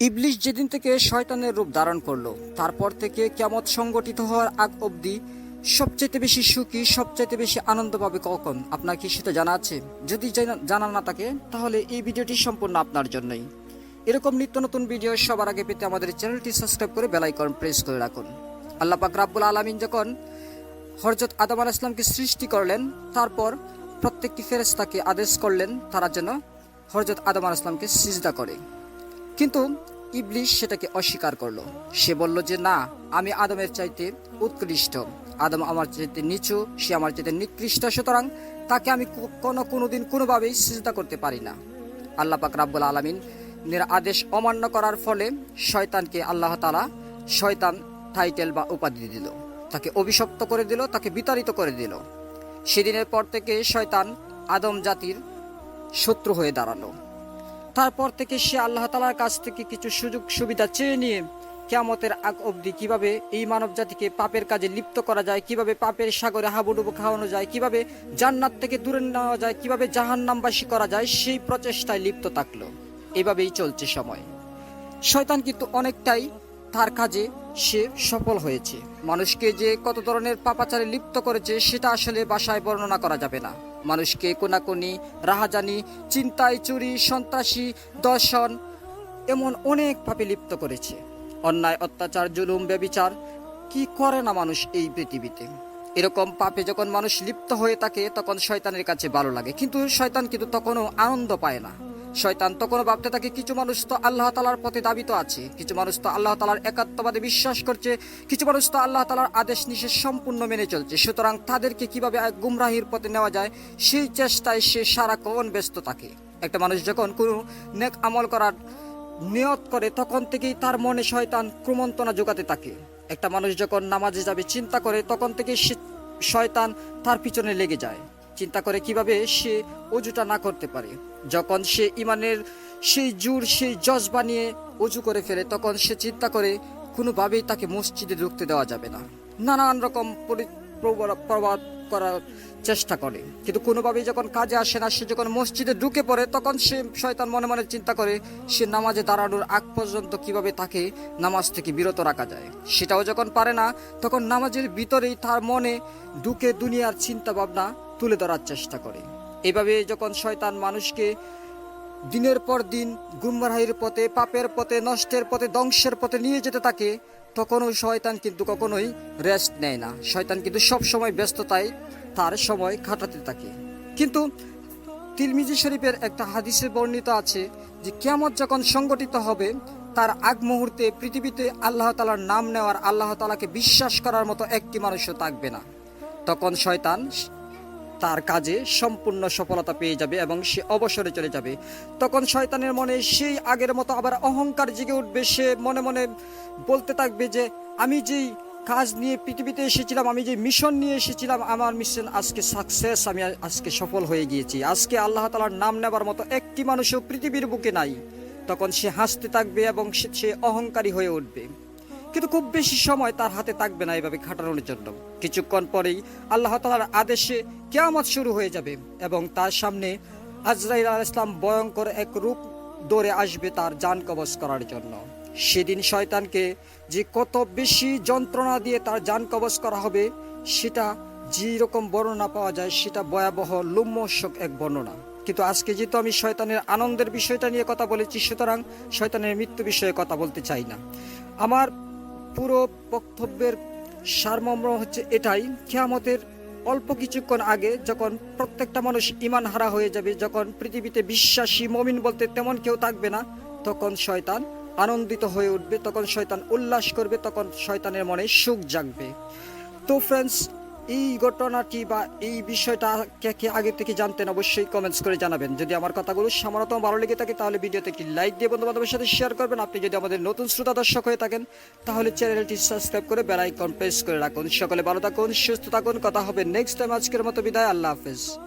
ইবলিশ যেদিন থেকে শয়তানের রূপ ধারণ করল, তারপর থেকে কেমত সংগঠিত হওয়ার আগ অবধি সবচাইতে বেশি সুখী, সবচাইতে বেশি আনন্দ পাবে কখন? আপনার কি সেটা জানা আছে? যদি জানা- না থাকে, তাহলে এই ভিডিওটি সম্পূর্ণ আপনার জন্যই। এরকম নিত্য নতুন ভিডিও সবার আগে পেতে আমাদের চ্যানেলটি সাবস্ক্রাইব করে বেলাইকন প্রেস করে রাখুন। আল্লাহ পাক রাব্বুল আলামিন যখন হরজত আদম আলাহ ইসলামকে সৃষ্টি করলেন, তারপর প্রত্যেকটি ফেরেশতাকে আদেশ করলেন, তারা যেন হরজত আদম আলাহ ইসলামকে সিজদা করে। কিন্তু ইবলিশ সেটাকে অস্বীকার করল। সে বলল যে, না, আমি আদমের চাইতে উৎকৃষ্ট। আদম আমার চাইতে নিচু, সে আমার চাইতে নিকৃষ্ট, সুতরাং তাকে আমি কো- কোনো কোনোদিন কোনোভাবেই সিজদা করতে পারি না। আল্লাহ পাক রাব্বুল আলামিন আদেশ অমান্য করার ফলে শয়তানকে আল্লাহ তালা শয়তান টাইটেল বা উপাধি দিল। তাকে অভিশপ্ত করে দিল, তাকে বিতাড়িত করে দিল। সেদিনের পর থেকে শয়তান আদম জাতির শত্রু হয়ে দাঁড়াল। তারপর থেকে সে আল্লাহ তালার কাছ থেকে কিছু সুযোগ সুবিধা চেয়ে নিয়ে কেয়ামতের আগ অবধি কীভাবে এই মানব জাতিকে পাপের কাজে লিপ্ত করা যায়, কীভাবে পাপের সাগরে হাবুডুবু খাওয়ানো যায়, কীভাবে জান্নাত থেকে দূরে নেওয়া যায়, কীভাবে জাহান্নামবাসী করা যায়, সেই প্রচেষ্টায় লিপ্ত থাকল। এভাবেই চলছে সময়। শয়তান কিন্তু অনেকটাই তার কাজে সে সফল হয়েছে। মানুষকে যে কত ধরনের পাপাচারে লিপ্ত করেছে, সেটা আসলে বাসায় বর্ণনা করা যাবে না। মানুষকে কোনাকুনি, রাহাজানি চিন্তায় চুরি, সন্ত্রাসী, দর্শন এমন অনেক পাপে লিপ্ত করেছে। অন্যায়, অত্যাচার, জুলুম, ব্যবিচার, কি করে না মানুষ এই পৃথিবীতে? এরকম পাপে যখন মানুষ লিপ্ত হয়ে থাকে, তখন শয়তানের কাছে ভালো লাগে। কিন্তু শয়তান কিন্তু তখনও আনন্দ পায় না। শয়তান তখনও ভাবতে থাকে, কিছু মানুষ তো আল্লাহ তালার পথে দাবিত আছে, কিছু মানুষ তো আল্লাহ তালার একাত্মবাদে বিশ্বাস করছে, কিছু মানুষ তো আল্লাহ তালার আদেশ নিষেধ সম্পূর্ণ মেনে চলছে। সুতরাং তাদেরকে কীভাবে গুমরাহির পথে নেওয়া যায়, সেই চেষ্টায় সে সারা সারাক্ষণ ব্যস্ত থাকে। একটা মানুষ যখন কোনো নেক আমল করার নিয়ত করে, তখন থেকেই তার মনে শয়তান ক্রমন্তনা যোগাতে থাকে। একটা মানুষ যখন নামাজে যাবে, চিন্তা করে, তখন থেকে সে শয়তান তার পিছনে লেগে যায়। চিন্তা করে কীভাবে সে অজুটা না করতে পারে। যখন সে ইমানের সেই জোর, সেই জজবা নিয়ে অজু করে ফেলে, তখন সে চিন্তা করে কোনোভাবেই তাকে মসজিদে ঢুকতে দেওয়া যাবে না। নানান রকম প্রবাদ করার চেষ্টা করে। কিন্তু কোনোভাবেই যখন কাজে আসে না, সে যখন মসজিদে ঢুকে পড়ে, তখন সে শয়তান মনে মনে চিন্তা করে সে নামাজে দাঁড়ানোর আগ পর্যন্ত কীভাবে তাকে নামাজ থেকে বিরত রাখা যায়। সেটাও যখন পারে না, তখন নামাজের ভিতরেই তার মনে ঢুকে দুনিয়ার চিন্তা ভাবনা তুলে ধরার চেষ্টা করে। এভাবে যখন শয়তান মানুষকে দিনের পর দিন গুমরাহির পথে, পাপের পথে, নষ্টের পথে, ধ্বংসের পথে নিয়ে যেতে থাকে, তখনও শয়তান কিন্তু কখনোই রেস্ট নেয় না। শয়তান কিন্তু সব সময় ব্যস্ততায় তার সময় কাটাতে থাকে। কিন্তু তিলমিজি শরীফের একটা হাদিসে বর্ণিত আছে যে কেমন যখন সংগঠিত হবে, তার আগ মুহূর্তে পৃথিবীতে আল্লাহ তালার নাম নেওয়ার আল্লাহ তালাকে বিশ্বাস করার মতো একটি মানুষও থাকবে না। তখন শয়তান তার কাজে সম্পূর্ণ সফলতা পেয়ে যাবে এবং সে অবসরে চলে যাবে। তখন শয়তানের মনে সেই আগের মতো আবার অহংকার জেগে উঠবে। সে মনে মনে বলতে থাকবে যে, আমি যেই কাজ নিয়ে পৃথিবীতে এসেছিলাম, আমি যে মিশন নিয়ে এসেছিলাম, আমার মিশন আজকে সাকসেস আমি আজকে সফল হয়ে গিয়েছি। আজকে আল্লাহ তালার নাম নেবার মতো একটি মানুষও পৃথিবীর বুকে নাই। তখন সে হাসতে থাকবে এবং সে- অহংকারী হয়ে উঠবে। কিন্তু খুব বেশি সময় তার হাতে থাকবে না এভাবে খাটানোর জন্য। কিছুক্ষণ পরেই আল্লাহ তালার আদেশে কেয়ামত শুরু হয়ে যাবে এবং তার সামনে আজরাইল আল ইসলাম ভয়ঙ্কর এক রূপ দৌড়ে আসবে তার যান কবচ করার জন্য। সেদিন শয়তানকে যে কত বেশি যন্ত্রণা দিয়ে তার যান কবচ করা হবে, সেটা যেরকম বর্ণনা পাওয়া যায়, সেটা ভয়াবহ, লোমহর্ষক এক বর্ণনা। কিন্তু আজকে যেহেতু আমি শয়তানের আনন্দের বিষয়টা নিয়ে কথা বলেছি, সুতরাং শয়তানের মৃত্যু বিষয়ে কথা বলতে চাই না। আমার পুরো বক্তব্যের সারমর্ম হচ্ছে এটাই। খেয়ামতের অল্প কিছুক্ষণ আগে যখন প্রত্যেকটা মানুষ ইমান হারা হয়ে যাবে, যখন পৃথিবীতে বিশ্বাসী মমিন বলতে তেমন কেউ থাকবে না, তখন শয়তান আনন্দিত হয়ে উঠবে, তখন শয়তান উল্লাস করবে, তখন শয়তানের মনে সুখ জাগবে। তো ফ্রেন্ডস এই ঘটনাটি বা এই বিষয়টা কে কে আগে থেকে জানতেন অবশ্যই কমেন্টস করে জানাবেন। যদি আমার কথাগুলো সামান্যতম ভালো লেগে থাকে, তাহলে ভিডিওতে একটি লাইক দিয়ে বন্ধু বান্ধবের সাথে শেয়ার করবেন। আপনি যদি আমাদের নতুন শ্রোতা, দর্শক হয়ে থাকেন, তাহলে চ্যানেলটি সাবস্ক্রাইব করে বেল আইকন প্রেস করে রাখুন। সকলে ভালো থাকুন, সুস্থ থাকুন। কথা হবে নেক্সট টাইম আজকের মতো বিদায়। আল্লাহ হাফেজ।